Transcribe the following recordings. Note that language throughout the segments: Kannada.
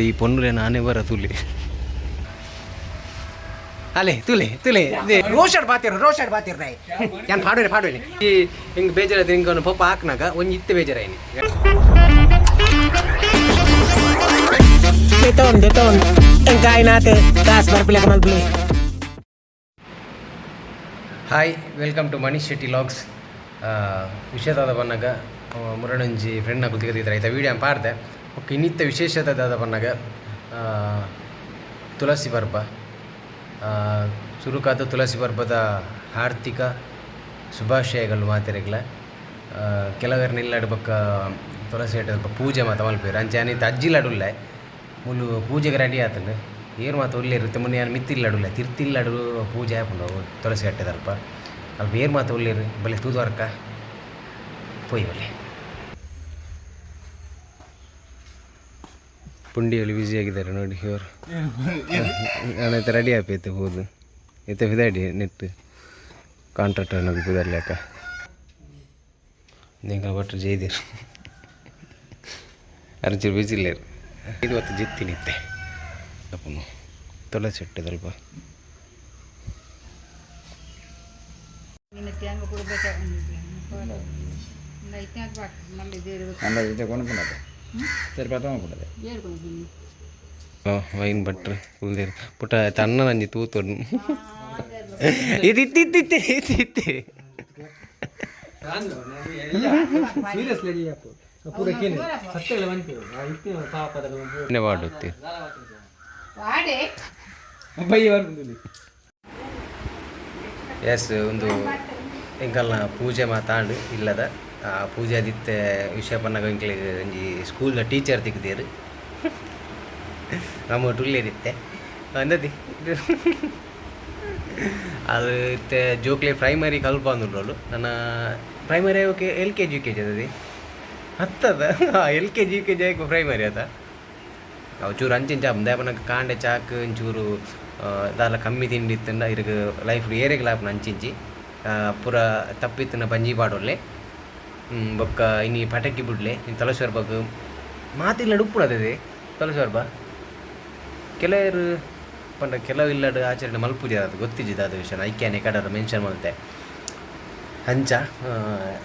ಈ ಪೊನ್ನುಲೆ ನಾನೇ ಬರ ತುಲೆ. ಅಲೆ ತುಲೆ ತುಲೆ ರೋಷಡ್ ಬಾತಿರ ರೋಷಡ್ ಬಾತಿರ ನಾಯಿ ಪಾಡುವೆ ಪಾಡುವೆ ಈ ಹಿಂಗೆ ಬೇಜಾರದ ಹಿಂಗೆ ಒಂದು ಪಪ್ಪ ಹಾಕ್ನಾಗ ಒಂದು ಇತ್ತೆ ಬೇಜಾರಾಯಿನಿ. berpilih kemal hi welcome to Manish Shetty vlogs ವಿಷಯದಾದ ಬಂದಾಗ ಮುರಣಂಜಿ ಫ್ರೆಂಡ್ನ ಕುಲ್ತಿಗದಿದ್ದಾರೆ ಆಯ್ತಾ ವೀಡಿಯೋ ಪಾಡ್ದೆ? ಓಕೆ, ಇನ್ನಿತ್ತ ವಿಶೇಷತೆ ದಾದ ಬಂದಾಗ ತುಳಸಿ ಪರ್ಬ ಚುರುಕಾದ ತುಳಸಿ ಪರ್ಬದ ಆರ್ಥಿಕ ಶುಭಾಶಯಗಳು ಮಾತಿರಗ್ಲ. ಕೆಲವರು ನಿಲ್ಲಾಡು ಬಕ್ಕ ತುಳಸಿ ಇಟ್ಟ ಪೂಜೆ ಮಾತ ಮಲ್ಪೇರು. ಅಂಚೆ ಅಜ್ಜಿಲಾಡುಲ್ಲ ಮುಲು ಪೂಜೆಗೆ ರೆಡಿ ಆತಂಡು ಏನು ಮಾತು ಒಳ್ಳೆ ಇರುತ್ತೆ? ಮೊನ್ನೆ ನಾನು ತಿರ್ತಿಲ್ಲಾಡು ಪೂಜೆ ಹಾಕೊಂಡು ತುಳಸಿ ಕಟ್ಟದಲ್ಪ ಅಲ್ಪ. ಏನು ಮಾತು ಒಳ್ಳೆ ಬಲೆ ತೂದು ತೂದುವರ್ಕ? ಪೊಯ್ ಬಲೆ ಪುಂಡಿಯಲ್ಲಿ ಬ್ಯುಸಿ ಆಗಿದ್ದಾರೆ ನೋಡಿ ಇವರು ನಾನೈತೆ ರೆಡಿ ಆಪೈತೆ ಹೋದು ಇತ್ತ ಬಿದಾಡಿ ನೆಟ್ ಕಾಂಟ್ರಾಕ್ಟರ್ ಅನ್ನೋದು ಬಿದಾಡಲಿ ಅಕ್ಕ ನಿಂಗೆ ಭಟ್ರು ಜೈದಿರು ಅರ್ಜಿರು ಬ್ಯುಸಿ ಇಲ್ಲ ಇದು ಹೊತ್ತು ಜಿತ್ತಿ ನಿತ್ತೆ ಅಪ್ಪನು ತುಳಸಿ ಇಟ್ಟದಲ್ಪ ವೈನ್ ಭಟ್ರು ಫುಲ್ದೇರು ಪುಟ್ಟ ತನ್ನ ನಂಜಿ ತೂತೊಡು ಇದಿತ್ತಿತ್ತಿತ್ತೆ ಇತ್ತಿತ್ತೆ ಮಾಡುತ್ತೆ ಎಸ್ ಒಂದು ಎಂಕಲ್ನ ಪೂಜೆ ಮಾತಾಡು ಇಲ್ಲದ. ಆ ಪೂಜೆ ಆದಿತ್ತೆ ವಿಷಯ ಪನ್ನಾಗ ಒಂಜಿ ಸ್ಕೂಲ್ದ ಟೀಚರ್ ತೆಗ್ದೇರು. ನಮ್ಮ ಟುಲ್ಲೇರಿತ್ತೆ ಅಂದದಿ ಅದು ಇತ್ತೆ ಜೋಕ್ಲೆ ಪ್ರೈಮರಿ ಕಲ್ಪ ಅಂದ್ರೋಳು ನನ್ನ primary okay L K G U K G ಅದದಿ ಹತ್ತದ? L K G U K G ಆಗಿ ಪ್ರೈಮರಿ ಅದ. ಚೂರು ಅಂಚಿನ ಚಾಪ್ ಕಾಂಡೆ ಚಾಕ್ ಒಂಚೂರು ಆ, ದಾಲ ಕಮ್ಮಿ ತಿಂಡಿ ಇತ್ತಂಡ ಇರಗ ಲೈಫ್ ಏರೆಗೆ ಲಾಪನ ಅಂಚಿಂಚಿ. ಪೂರ ತಪ್ಪಿತ್ತನ ಪಂಜಿ ಹ್ಮ್, ಬೊಕ್ಕ ಇನ್ನು ಪಟಾಕಿ ಬಿಡ್ಲೆ ಇನ್ನು ತಲಸ್ವರ್ಬಗ್ ಮಾತಿಲ್ಲ ಉಪ್ಪುನದೇ ತಲಸ್ವರ್ಬ ಕೆಲವರು ಪಂಡ ಕೆಲವು ಇಲ್ಲಡು ಆಚರಣೆ ಮಲ್ಪೂಜೆ ಅದು ಗೊತ್ತಿದ್ದ ಅದು ವಿಷಯ ಐಕ್ಯಾನೆ ಕಡರ ಮೆನ್ಷನ್ ಮಾಡುತ್ತೆ ಅಂಚ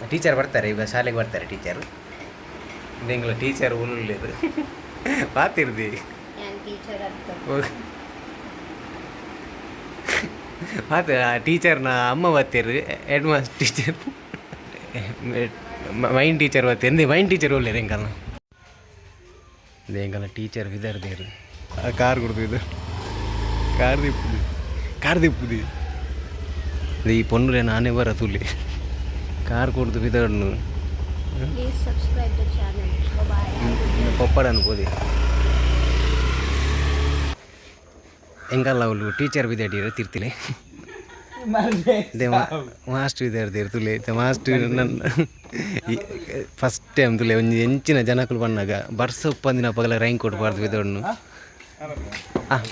ಟೀಚರ್ ಬರ್ತಾರೆ ಈಗ ಶಾಲೆಗೆ ಬರ್ತಾರೆ ಟೀಚರ್ ನಿಂಗಳ ಟೀಚರ್ ಉಳ್ಳಿದು ಮಾತಿರ್ದಿ? ಮಾತು ಟೀಚರ್ನ ಅಮ್ಮ ಬರ್ತೀರಿ head master teacher main teacher ವತೆ ಇದೆ ಮೈನ್ ಟೀಚರ್ ಓಲ್ಲ ಇದೆ ಇಂಗಾಲ ಇದೆ ಟೀಚರ್ ವಿದರ್ ದೇರ್. ಆ ಕಾರ್ ಗುರ್ದು ಇದೆ. ಕಾರ್ ದಿಪುದಿ ಕಾರ್ ದಿಪುದಿ ಇಲ್ಲಿ ಪೊಣ್ಣುಲೇ ನಾನೇ ಬರತೂಲಿ ಕಾರ್ ಗುರ್ದು ವಿದರ್ ಅನ್ನು please subscribe the channel. Bye teacher ವಿದರ್ ದೇದಿರ್ ಮಾಸ್ಟರ್ ವಿದ್ಯಾರ್ಥಿ ತುಲೆ ಮಾಸ್ಟ್ ನನ್ನ ಫಸ್ಟ್ ಟೈಮ್ ತುಲೆ ಒಂದು ಹೆಂಚಿನ ಜನಕುಲು ಬಂದಾಗ ಬರ್ಸ ಉಪ್ಪಂದಿನ ಪಗಲ ರೈನ್ ಕೊಟ್ಟು ಬಾರ್ದು ವಿದೋಡ್ನು ಹಾಂ.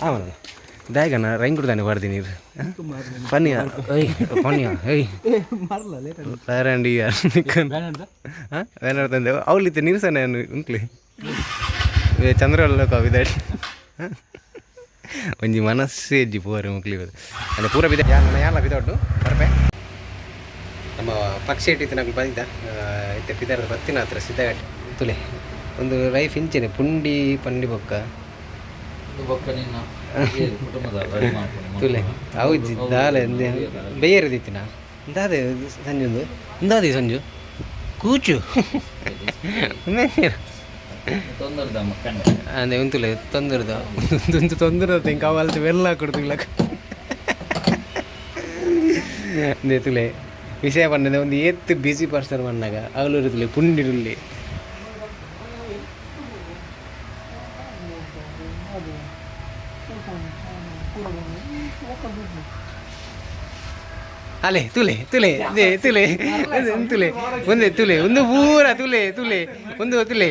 ಅವನ ದಾಯಗನ ರೈನ್ ಕೊಡ್ತಾನೆ ಬಾರ್ದಿ ನೀರು ಪನ್ನಿಯ ಏಯ್ ಪನ್ನಿಯ ಏಯ್. ಲಾರಂಡಿ ಹಾಂ ಬೇನಾಡ್ ತಂದೆ ಅವಳಿತ್ತೆ ನಿಲ್ಸನೆ ಉಂಟ್ಲಿ ಚಂದ್ರವಲ್ಲ ವಿದಾಡಿ ಒಂಜಿ ಮನಸ್ಸೇ ಇಜ್ಜಿ ಪೂರ ಮುಕ್ಲಿ ಅಂದ್ರೆ ಪೂರ ಬಿದ ಯಾನ ಯಾನ ಬಿದೊಡ್ಡು ಬರ್ಪೆ. ನಮ್ಮ ಪಕ್ಷಿ ಇಟ್ಟಿತ್ತು ನಮ್ಗೆ ಬಂದಿದ್ದ. ಇತ್ತೆ ಪಿದಾರದ ಬತ್ತಿನ ಹತ್ರ ಸಿದ್ಧಗಟ್ಟಿ. ತುಲೆ ಒಂದು ಲೈಫ್ ಇಂಚಿನ ಪುಂಡಿ ಪಂಡಿ ಬೊಕ್ಕ. ತುಲೆ ಹೌದು ದಾಲೆ ಬೇಯರದಿತ್ತಿನ ಇಂದಾದೆ. ಸಂಜೆ ಒಂದು. ಇಂದಾದೆ ಸಂಜು. ಕೂಚು. ಅಂದೆ ಉಂತುಲೆ ತೊಂದರದ? ಉಂದು ತೊಂದರೆ ಇಂಕ ಅವಲ್ತು ಬೆಲ್ಲ ಕೊಡ್ತಿಲ್ಲ ಅಂದೆ ತುಲೆ ವಿಷಯ ಬಂದಿದೆ ಒಂದು ಎತ್ತು ಬಿಸಿ ಪರ್ಸನ್ ಬಂದಾಗ ಅವಳು ಇರುತ್ತಲೆ ಪುಂಡಿರುಲ್ಲಿ ಅಲೆ ತುಲೆ ತುಲೆ ದೇ ತುಲೆ ತುಲೆ ಒಂದೇ ತುಲೆ ಒಂದು ಪೂರ ತುಲೆ ತುಲೆ ಒಂದು ತುಲೆ.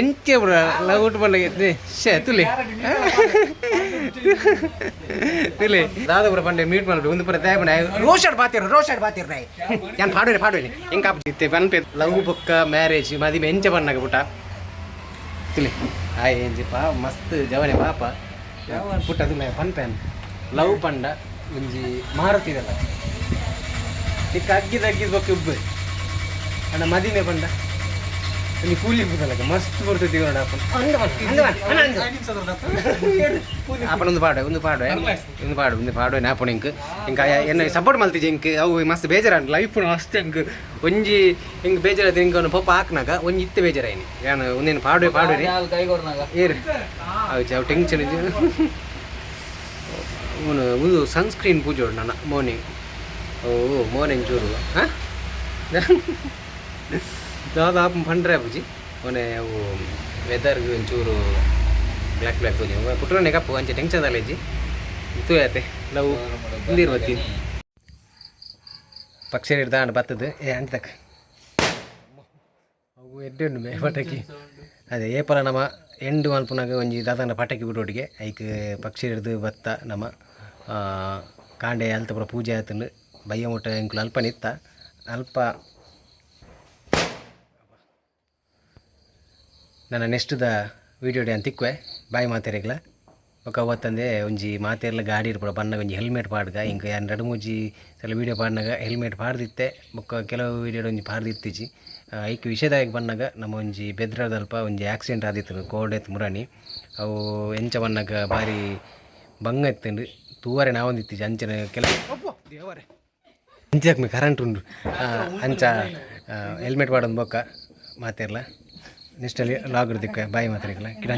ಎಂಚೆ ಪುರ ಲೌಟ್ ಬಂಡ ಶೇ ತುಲೆ. ತುಲೆ. ದಾದ ಪುರ ಪಂಡೆ ಮೀಟ್ ಮಾಡ್ಬೇಕು ಒಂದು ಪರ ತಯಾರು ಮಾಡಿ ರೋಷಡ್ ಬಾತಿರ ರೋಷಡ್ ಬಾತಿರ ನಾಯಿ ಯಾನ್ ಪಾಡುವೆ ಪಾಡುವೆ ಹೆಂಗೆ ಕಾಪಿತ್ತೆ ಪನ್ಪೆ ಲವ್ ಬೊಕ್ಕ, ಮ್ಯಾರೇಜ್ ಮದಿಮೆ ಎಂಚ ಬಣ್ಣಾಗ ಪುಟ ತುಲೆ. ಆಯ್ ಎಂಜಿ ಪಾ, ಮಸ್ತ್ ಜವನೆ ಪಾಪ. ಪುಟ್ಟ ಮೇ ಪನ್ ಪೆನ್ ಲವ್ ಪಂಡ, ಒಂಜಿ ಮಾರುತಿ ಇಕ್ಕ ಅಗ್ಗಿದ ಅಗ್ಗಿದ ಬೊಕ್ಕ ಉಬ್ಬು. ಅಣ್ಣ ಮದಿನೆ ಪಂಡ. ಒಂಜಿ ಕೂಲಿ ಬುದಲಕ ಮಸ್ತ್ ಬರ್ತೈತಿ ನೋಡ ಅಪ್ಪನ. ಒಂದು ಪಾಡು ಒಂದು ಪಾಡು ಒಂದು ಪಾಡು ಒಂದು ಪಾಡು ನಾಪಣ ಇಂಕ್? ಇಂಕ ಎನ್ನ ಸಪೋರ್ಟ್ ಮಲ್ತಿಜಿ ಇಂಕ್? ಅವು ಮಸ್ತ್ ಬೇಜಾರ ಲೈಫ್ ಮಸ್ತ್ ಇಂಕ್. ಒಂಜಿ ಹಿಂಗ್ ಬೇಜಾರ ಇಂಕ ಒಂದು ಪಪ್ಪ ಹಾಕ್ನಾಗ, ಒಂಜಿ ಇತ್ತೆ ಬೇಜಾರಾಯಿನಿ. ಏನು ಒಂದೇನು ಪಾಡು ಪಾಡು ರೀ? ಟೆನ್ಶನ್ ಅವು ಟೆನ್ಷನ್ ಇದ್ದು ಅವನು, ಒಂದು ಸನ್ಸ್ಕ್ರೀನ್ ಪೂಜೆ ನನ್ನ ಮಾರ್ನಿಂಗ್ ಓ ಮಾರ್ನಿಂಗ್ ಚೂರು. ಹಾಂ? ದಾದ ಆಪ್ ಪಂಡ್ರೆ ಪೂಜಿ ಮೊನ್ನೆ ಅವು ವೆದರ್ಗೆ ಒಂಚೂರು ಬ್ಲ್ಯಾಕ್ ಬ್ಲ್ಯಾಕ್ ಪೂಜೆ ಪುಟ್ರನೆ ಕಪ್ಪು ಅಂಚೆ ಟೆನ್ಷನ್ ಅಲ್ಲ ಇಜ್ಜಿ. ಇತ್ತು ಯಾತೆ. ನಾವು ಹಿಂದಿರ್ವತ್ತಿ ಪಕ್ಷಿ ಹಿಡ್ದಾಂಡ್ ಬತ್ತದು ಏ ಅಂಟಕ್ ಅವು ಎಡ್ಡೆ ಮೇ ಪಟಾಕಿ. ಅದೇ ಏಪಲ ನಮ್ಮ ಎಂಡು ಮಲ್ಪುನಾಗ ಒಂಜಿ ದಾದಾಂಡ ಪಟಾಕಿ ಬಿಡೋಟಿಗೆ ಐಕ್ ಪಕ್ಷಿ ಹಿಡ್ದು ಬತ್ತ ನಮ್ಮ ಆ, ಕಾಂಡೆ ಅಲ್ತ ಪೂರ ಪೂಜೆ ಆತಂಡು. ಬಯ್ಯ ಮುಟ್ಟ ಎಂಕುಲು ಅಲ್ಪ ನಿತ್ತ ಅಲ್ಪ ನನ್ನ ನೆಕ್ಸ್ಟ್ದ ವೀಡಿಯೋ ಡೇ ಅಂತ ತಿಕ್ಕುವೆ ಬಾಯಿ ಮಾತೆರೆಗ್ಲ ಬೊಕ ಅವತ್ತಂದೆ ಒಂಜಿ ಮಾತೆರ್ಲ ಗಾಡಿ ಇರ್ಬೋದು ಬಣ್ಣಗ ಒಂಜಿ ಹೆಲ್ಮೆಟ್ ಪಾಡ್ಗ. ಇಂಕ ಯಾರು ಎರಡು ಮೂಜಿ ಸಲ ವೀಡಿಯೋ ಪಾಡ್ನಾಗ ಹೆಲ್ಮೆಟ್ ಪಾಡ್ದಿತ್ತೆ. ಬೊಕ್ಕ ಕೆಲವು ವೀಡಿಯೋ ಒಂಜಿ ಪಾಡ್ದಿತ್ತಿಜಿ. ಐಕ್ ವಿಷಯದಾಯಕ ಬಣ್ಣಾಗ ನಮ್ಮ ಒಂಜಿ ಬೆದ್ರದಲ್ಪ ಒಂಜಿ ಆಕ್ಸಿಡೆಂಟ್ ಆದಿತ್ತು ಕೋಡೆತ್ ಮುರಾಣಿ. ಅವು ಎಂಚ ಬಣ್ಣಾಗ ಬಾರಿ ಬಂಗ ಎತ್ತಂಡು ತೂವರೆ ನಾವೊಂದಿತ್ತಿಜಿ ಅಂಚನೆ ಕೆಲವು ಅಂಚಕ್ಕೆ ಕರೆಂಟ್ ಉಂಡು. ಅಂಚ ಹೆಲ್ಮೆಟ್ ಪಾಡೋದು ಬೊಕ್ಕ ಮಾತಿರ್ಲ ನೆಕ್ಸ್ಟಲ್ಲಿ ಲಾಗ್ ಇರ್ದಿಕ್ಕ ಬಾಯಿ ಮಾತಾಡಿಕಲ್ಲ ಕಿಡ